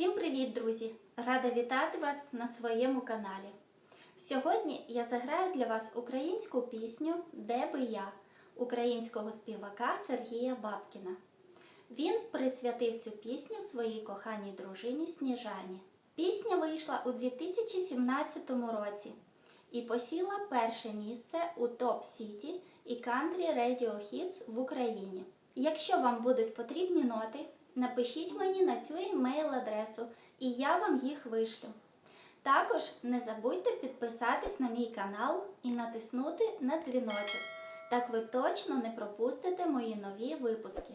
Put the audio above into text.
Всім привіт, друзі! Рада вітати вас на своєму каналі. Сьогодні я заграю для вас українську пісню Де би я українського співака Сергія Бабкіна. Він присвятив цю пісню своїй коханій дружині Сніжані. Пісня вийшла у 2017 році і посіла перше місце у Топ Сіті і Country Radio Hits в Україні. Якщо вам будуть потрібні ноти, напишіть мені на цю емейл-адресу, і я вам їх вишлю. Також не забудьте підписатись на мій канал і натиснути на дзвіночок. Так ви точно не пропустите мої нові випуски.